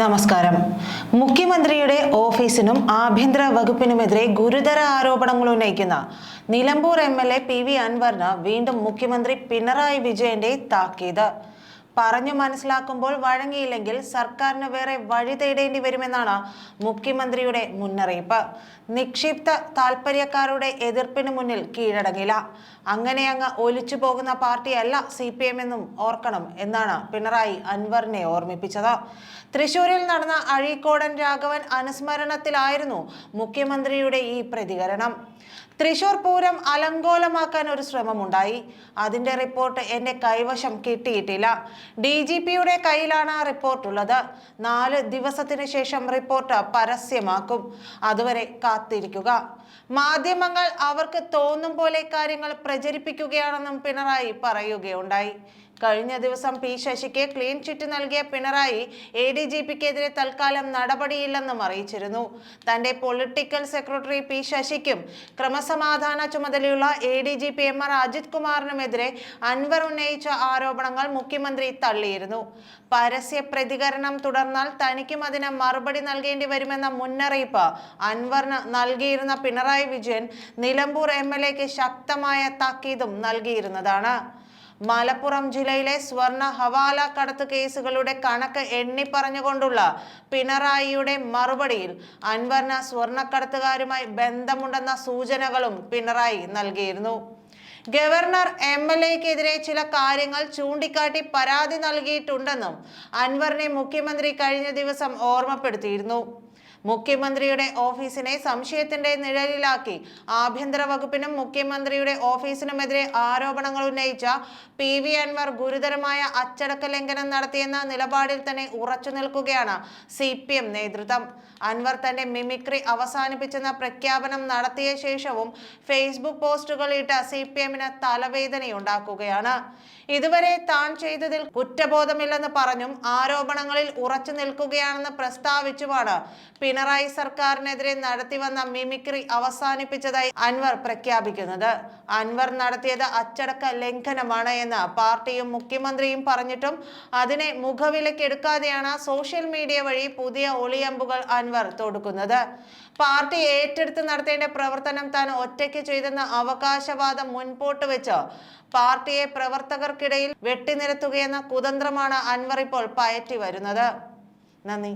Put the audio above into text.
നമസ്കാരം. മുഖ്യമന്ത്രിയുടെ ഓഫീസിനും ആഭ്യന്തര വകുപ്പിനുമെതിരെ ഗുരുതര ആരോപണങ്ങൾ ഉന്നയിക്കുന്ന Nilambur M L A P V അൻവറിന് വീണ്ടും മുഖ്യമന്ത്രി പിണറായി വിജയന്റെ താക്കീത്. പറഞ്ഞു മനസ്സിലാക്കുമ്പോൾ വഴങ്ങിയില്ലെങ്കിൽ സർക്കാരിന് വേറെ വഴി തേടേണ്ടി വരുമെന്നാണ് മുഖ്യമന്ത്രിയുടെ മുന്നറിയിപ്പ്. നിക്ഷിപ്ത താൽപ്പര്യക്കാരുടെ എതിർപ്പിന് മുന്നിൽ കീഴടങ്ങില്ല. അങ്ങനെ അങ്ങ് ഒലിച്ചു പോകുന്ന പാർട്ടിയല്ല സി പി എം എന്നും ഓർക്കണം എന്നാണ് പിണറായി അൻവറിനെ ഓർമ്മിപ്പിച്ചത്. തൃശൂരിൽ നടന്ന അഴീക്കോടൻ രാഘവൻ അനുസ്മരണത്തിലായിരുന്നു മുഖ്യമന്ത്രിയുടെ ഈ പ്രതികരണം. തൃശൂർ പൂരം അലങ്കോലമാക്കാൻ ഒരു ശ്രമമുണ്ടായി. അതിന്റെ റിപ്പോർട്ട് എന്റെ കൈവശം കിട്ടിയിട്ടില്ല. ഡി ജി പിയുടെ കയ്യിലാണ് റിപ്പോർട്ടുള്ളത്. നാല് ദിവസത്തിന് ശേഷം റിപ്പോർട്ട് പരസ്യമാക്കും. അതുവരെ കാത്തിരിക്കുക. മാധ്യമങ്ങൾ അവർക്ക് തോന്നും പോലെ കാര്യങ്ങൾ പ്രചരിപ്പിക്കുകയാണെന്നും പിണറായി പറയുകയുണ്ടായി. കഴിഞ്ഞ ദിവസം പി ശശിക്ക് ക്ലീൻ ചിറ്റ് നൽകിയ പിണറായി എ ഡി ജി പിക്കെതിരെ തൽക്കാലം നടപടിയില്ലെന്നും അറിയിച്ചിരുന്നു. തന്റെ പൊളിറ്റിക്കൽ സെക്രട്ടറി പി ശശിക്കും ക്രമസമാധാന ചുമതലയുള്ള A D G P M R Ajith കുമാറിനുമെതിരെ Anvar ഉന്നയിച്ച ആരോപണങ്ങൾ മുഖ്യമന്ത്രി തള്ളിയിരുന്നു. പരസ്യ പ്രതികരണം തുടർന്നാൽ തനിക്കും അതിന് മറുപടി നൽകേണ്ടി വരുമെന്ന മുന്നറിയിപ്പ് അൻവറിന് നൽകിയിരുന്ന പിണറായി വിജയൻ നിലമ്പൂർ എം എൽ എക്ക് ശക്തമായ താക്കീതും നൽകിയിരുന്നതാണ്. മലപ്പുറം ജില്ലയിലെ സ്വർണ ഹവാല കടത്ത് കേസുകളുടെ കണക്ക് എണ്ണി പറഞ്ഞുകൊണ്ടുള്ള പിണറായിയുടെ മറുപടിയിൽ അൻവറിന് സ്വർണക്കടത്തുകാരുമായി ബന്ധമുണ്ടെന്ന സൂചനകളും പിണറായി നൽകിയിരുന്നു. ഗവർണർ എം എൽ എക്കെതിരെ ചില കാര്യങ്ങൾ ചൂണ്ടിക്കാട്ടി പരാതി നൽകിയിട്ടുണ്ടെന്നും അൻവറിനെ മുഖ്യമന്ത്രി കഴിഞ്ഞ ദിവസം ഓർമ്മപ്പെടുത്തിയിരുന്നു. മുഖ്യമന്ത്രിയുടെ ഓഫീസിനെ സംശയത്തിന്റെ നിഴലിലാക്കി. ആഭ്യന്തര വകുപ്പിനും മുഖ്യമന്ത്രിയുടെ ഓഫീസിനുമെതിരെ ആരോപണങ്ങൾ ഉന്നയിച്ച പി വി അൻവർ ഗുരുതരമായ അച്ചടക്ക ലംഘനം നടത്തിയെന്ന നിലപാടിൽ തന്നെ ഉറച്ചു നിൽക്കുകയാണ് സി പി എം നേതൃത്വം. അൻവർ തന്റെ മിമിക്രി അവസാനിപ്പിച്ചെന്ന പ്രഖ്യാപനം നടത്തിയ ശേഷവും ഫേസ്ബുക്ക് പോസ്റ്റുകൾ ഇട്ട സി പി എമ്മിന് തലവേദനയുണ്ടാക്കുകയാണ്. ഇതുവരെ താൻ ചെയ്തതിൽ കുറ്റബോധമില്ലെന്ന് പറഞ്ഞും ആരോപണങ്ങളിൽ ഉറച്ചു നിൽക്കുകയാണെന്ന് പ്രസ്താവിച്ചുമാണ്. പിണറായി സർക്കാരിനെതിരെ നടത്തിവന്ന മിമിക്രി അവസാനിപ്പിച്ചതായി അൻവർ പ്രഖ്യാപിക്കുന്നത്. അൻവർ നടത്തിയത് അച്ചടക്ക ലംഘനമാണ് എന്ന് പാർട്ടിയും മുഖ്യമന്ത്രിയും പറഞ്ഞിട്ടും അതിനെ മുഖവിലക്കെടുക്കാതെയാണ് സോഷ്യൽ മീഡിയ വഴി പുതിയ ഒളിയമ്പുകൾ അൻവർ തൊടുക്കുന്നത്. പാർട്ടി ഏറ്റെടുത്ത് നടത്തേണ്ട പ്രവർത്തനം താൻ ഒറ്റയ്ക്ക് ചെയ്തെന്ന അവകാശവാദം മുൻപോട്ട് വെച്ച് പാർട്ടിയെ പ്രവർത്തകർക്കിടയിൽ വെട്ടിനിരത്തുകയെന്ന കുതന്ത്രമാണ് അൻവർ ഇപ്പോൾ പയറ്റി വരുന്നത്. നന്ദി.